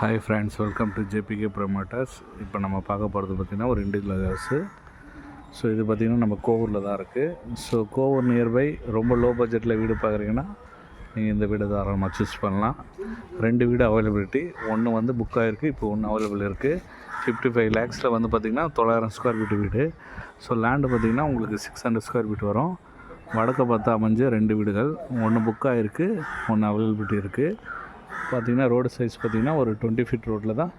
Hi friends welcome to JBK Promoters இப்போ நம்ம பார்க்க போகிறது பார்த்திங்கன்னா ஒரு இண்டிவிஜுவல் ஹவுஸு. ஸோ இது பார்த்திங்கன்னா நம்ம கோவூரில் தான் இருக்குது ஸோ கோவூர் நியர்பை ரொம்ப லோ பட்ஜெட்டில் வீடு பார்க்குறீங்கன்னா நீங்கள் இந்த வீடு தாராளமாக சூஸ் பண்ணலாம். ரெண்டு வீடு அவைலபிலிட்டி ஒன்று வந்து புக் ஆகிருக்கு இப்போ ஒன்று அவைலபிள் இருக்குது ஃபிஃப்டி ஃபைவ் லேக்ஸில் வந்து பார்த்திங்கன்னா தொள்ளாயிரம் ஸ்கொயர் ஃபீட் வீடு. ஸோ லேண்டு பார்த்திங்கன்னா உங்களுக்கு சிக்ஸ் ஹண்ட்ரட் ஸ்கொயர் ஃபீட் வரும். வடக்கு பார்த்தா அமைஞ்ச ரெண்டு வீடுகள். ஒன்று புக் ஆகிருக்கு ஒன்று அவைலபிலிட்டி இருக்குது பார்த்தீங்கன்னா ரோடு சைஸ் பார்த்தீங்கன்னா ஒரு டுவெண்ட்டி ஃபீட் ரோட்டில் தான்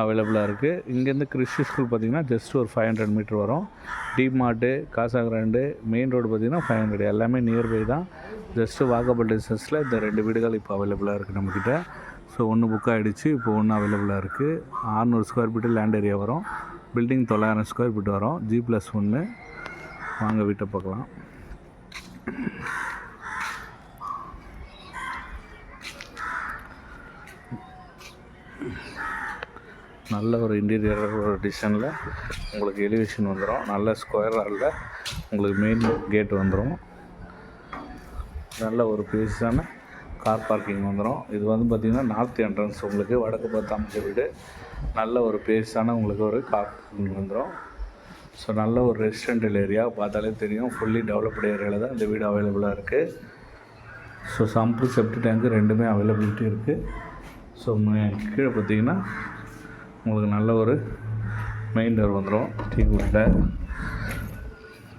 அவைலபிளாக இருக்குது இங்கேருந்து கிறிஸ்டி ஸ்கூல் பார்த்தீங்கன்னா ஜஸ்ட் ஒரு ஃபைவ் ஹண்ட்ரட் மீட்டர் வரும். DMart Casagrand main road பார்த்தீங்கன்னா ஃபைவ் ஹண்ட்ரட் எல்லாமே நியர்பை தான். ஜஸ்ட்டு வாக்கபிள் டிஸ்டன்ஸில் இந்த ரெண்டு வீடுகள் இப்போ அவைலபிளாக இருக்குது நம்மக்கிட்ட ஸோ ஒன்று புக் ஆகிடுச்சு இப்போ ஒன்று அவைலபிளாக இருக்குது ஆறுநூறு ஸ்கொயர் ஃபீட்டு லேண்ட் ஏரியா வரும். பில்டிங் தொள்ளாயிரம் ஸ்கொயர் ஃபீட் வரும். ஜி ப்ளஸ் ஒன்று வாங்க வீட்டை பார்க்கலாம். நல்ல ஒரு இன்டீரியர் ஒரு டிசைனில் உங்களுக்கு எலிவேஷன் வந்துடும் நல்ல ஸ்கொயர் ஹாலில் உங்களுக்கு மெயின் கேட் வந்துடும் நல்ல ஒரு பேஸான கார் பார்க்கிங் வந்துடும் இது வந்து பார்த்திங்கன்னா நார்த் என்ட்ரன்ஸ் உங்களுக்கு வடக்கு பார்த்து அமைச்ச வீடு. நல்ல ஒரு பேஸான உங்களுக்கு ஒரு கார் பார்க்கிங் வந்துடும் ஸோ நல்ல ஒரு ரெசிடென்டல் ஏரியா பார்த்தாலே தெரியும். ஃபுல்லி டெவலப்டு ஏரியாவில் தான் இந்த வீடு அவைலபிளாக இருக்குது ஸோ சம்பு செப்டி டேங்க்கு ரெண்டுமே அவைலபிலிட்டி இருக்குது ஸோ கீழே பார்த்தீங்கன்னா உங்களுக்கு நல்ல ஒரு மெயின் டோர் வந்துடும் டீ குட்டில்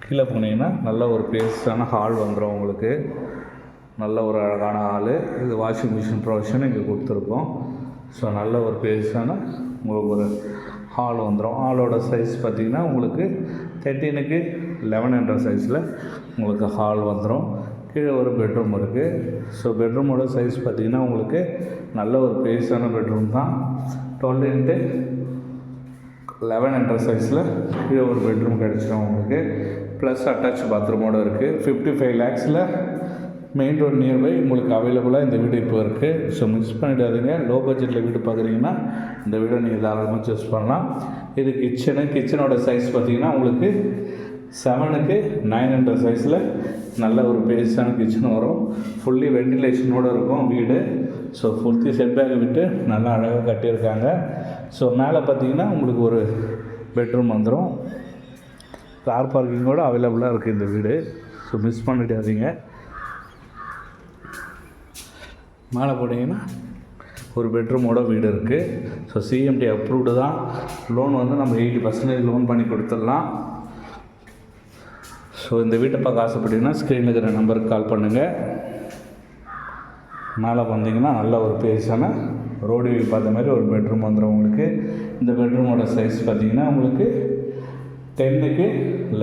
கீழே போனீங்கன்னா நல்ல ஒரு பேஸான ஹால் வந்துடும் உங்களுக்கு. நல்ல ஒரு அழகான ஹாலு இது வாஷிங் மிஷின் ப்ரொவிஷன் இங்கே கொடுத்துருக்கோம். ஸோ நல்ல ஒரு பேஸான உங்களுக்கு ஒரு ஹால் வந்துடும் ஹாலோட சைஸ் பார்த்திங்கன்னா உங்களுக்கு தேர்ட்டீனுக்கு லெவன் என்ற சைஸில் உங்களுக்கு ஹால் வந்துடும் கீழே ஒரு பெட்ரூம் இருக்குது ஸோ பெட்ரூமோட சைஸ் பார்த்திங்கன்னா உங்களுக்கு நல்ல ஒரு பேஸான பெட்ரூம் தான். டுவெல் இன்ட்டு லெவன் என்ற சைஸில் கீழே ஒரு பெட்ரூம் கிடச்சிடும் உங்களுக்கு. ப்ளஸ் அட்டாச் பாத்ரூமோடு இருக்குது ஃபிஃப்டி ஃபைவ் லேக்ஸில் மெயின் ரோடு நியர்பை உங்களுக்கு அவைலபிளாக இந்த வீடு இப்போ இருக்குது ஸோ மிஸ் பண்ணிடாதீங்க. லோ பட்ஜெட்டில் வீடு பார்க்குறீங்கன்னா இந்த வீடை நீங்கள் தாராளமாக சூஸ் பண்ணலாம். இது கிச்சனு கிச்சனோட சைஸ் பார்த்திங்கன்னா உங்களுக்கு செவனுக்கு நைன் ஹண்ட்ரட் சைஸில் நல்ல ஒரு பேஸான கிச்சன் வரும். ஃபுல்லி வெண்டிலேஷனோடு இருக்கும் வீடு. ஸோ ஃபுல்த்தி செட்பேக் விட்டு நல்லா அழகாக கட்டியிருக்காங்க. ஸோ மேலே பார்த்தீங்கன்னா உங்களுக்கு ஒரு பெட்ரூம் வந்துடும் கார் பார்க்கிங்கோடு அவைலபிளாக இருக்குது இந்த வீடு. ஸோ மிஸ் பண்ணிடாதீங்க. மேலே போனீங்கன்னா ஒரு பெட்ரூமோட வீடு இருக்குது ஸோ சிஎம்டி அப்ரூவ்டு தான். லோன் வந்து நம்ம எயிட்டி பர்சன்டேஜ் லோன் பண்ணி கொடுத்துடலாம். ஸோ இந்த வீட்டை பார்க்க ஆசைப்பட்டீங்கன்னா ஸ்க்ரீனில் இருக்கிற நம்பருக்கு கால் பண்ணுங்கள் மேலே வந்தீங்கன்னா நல்ல ஒரு பேஸான ரோடு வியூ பார்த்த மாதிரி ஒரு பெட்ரூம் வந்துடும் உங்களுக்கு. இந்த பெட்ரூமோட சைஸ் பார்த்தீங்கன்னா உங்களுக்கு டென்னுக்கு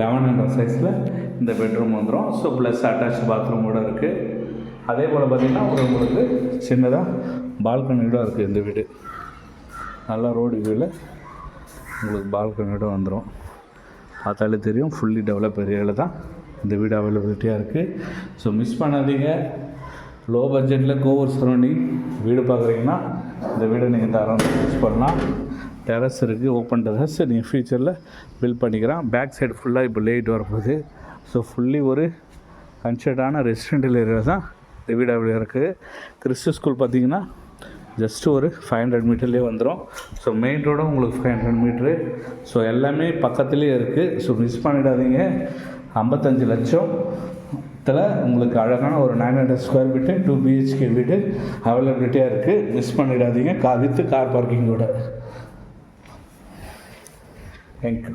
லெவன் ஹண்ட்ரட் சைஸில் இந்த பெட்ரூம் வந்துடும் ஸோ ப்ளஸ் அட்டாச் பாத்ரூமோடு இருக்குது அதே போல் பார்த்திங்கன்னா ஒரு உங்களுக்கு சின்னதாக பால்கனியோட இருக்குது இந்த வீடு. நல்லா ரோடு வியூவில் உங்களுக்கு பால்கனியோட வந்துடும் பார்த்தாலே தெரியும். ஃபுல்லி டெவலப் ஏரியாவில் தான் இந்த வீடு அவைலபிலிட்டியாக இருக்குது ஸோ மிஸ் பண்ணாதீங்க. லோ பட்ஜெட்டில் கோவர் சரௌண்டிங் வீடு பார்க்குறீங்கன்னா இந்த வீடை நீங்கள் தாராளமாக யூஸ் பண்ணலாம். டெரஸ் இருக்குது ஓப்பன் டெரஸ் நீங்கள் ஃப்யூச்சரில் பில்ட் பண்ணிக்கலாம். பேக் சைடு ஃபுல்லாக இப்போ லேட் வரப்போகுது. ஸோ ஃபுல்லி ஒரு கன்சர்டான ரெசிடென்டல் ஏரியா தான் இந்த வீடு அவைலபிள் இருக்குது கிறிஸ்து ஸ்கூல் பார்த்தீங்கன்னா ஜஸ்ட் ஒரு ஃபைவ் ஹண்ட்ரட் மீட்டர்லேயே வந்துடும் ஸோ மெயின் ரோடும் உங்களுக்கு ஃபைவ் ஹண்ட்ரட் மீட்ரு ஸோ எல்லாமே பக்கத்துலேயே இருக்குது ஸோ மிஸ் பண்ணிடாதீங்க. ஐம்பத்தஞ்சு லட்சம். உங்களுக்கு அழகான ஒரு nine hundred square feet two BHK வீடு. அவைலபிலிட்டியாக இருக்குது மிஸ் பண்ணிடாதீங்க. கா வித்து கார் பார்க்கிங்கோட தேங்க்யூ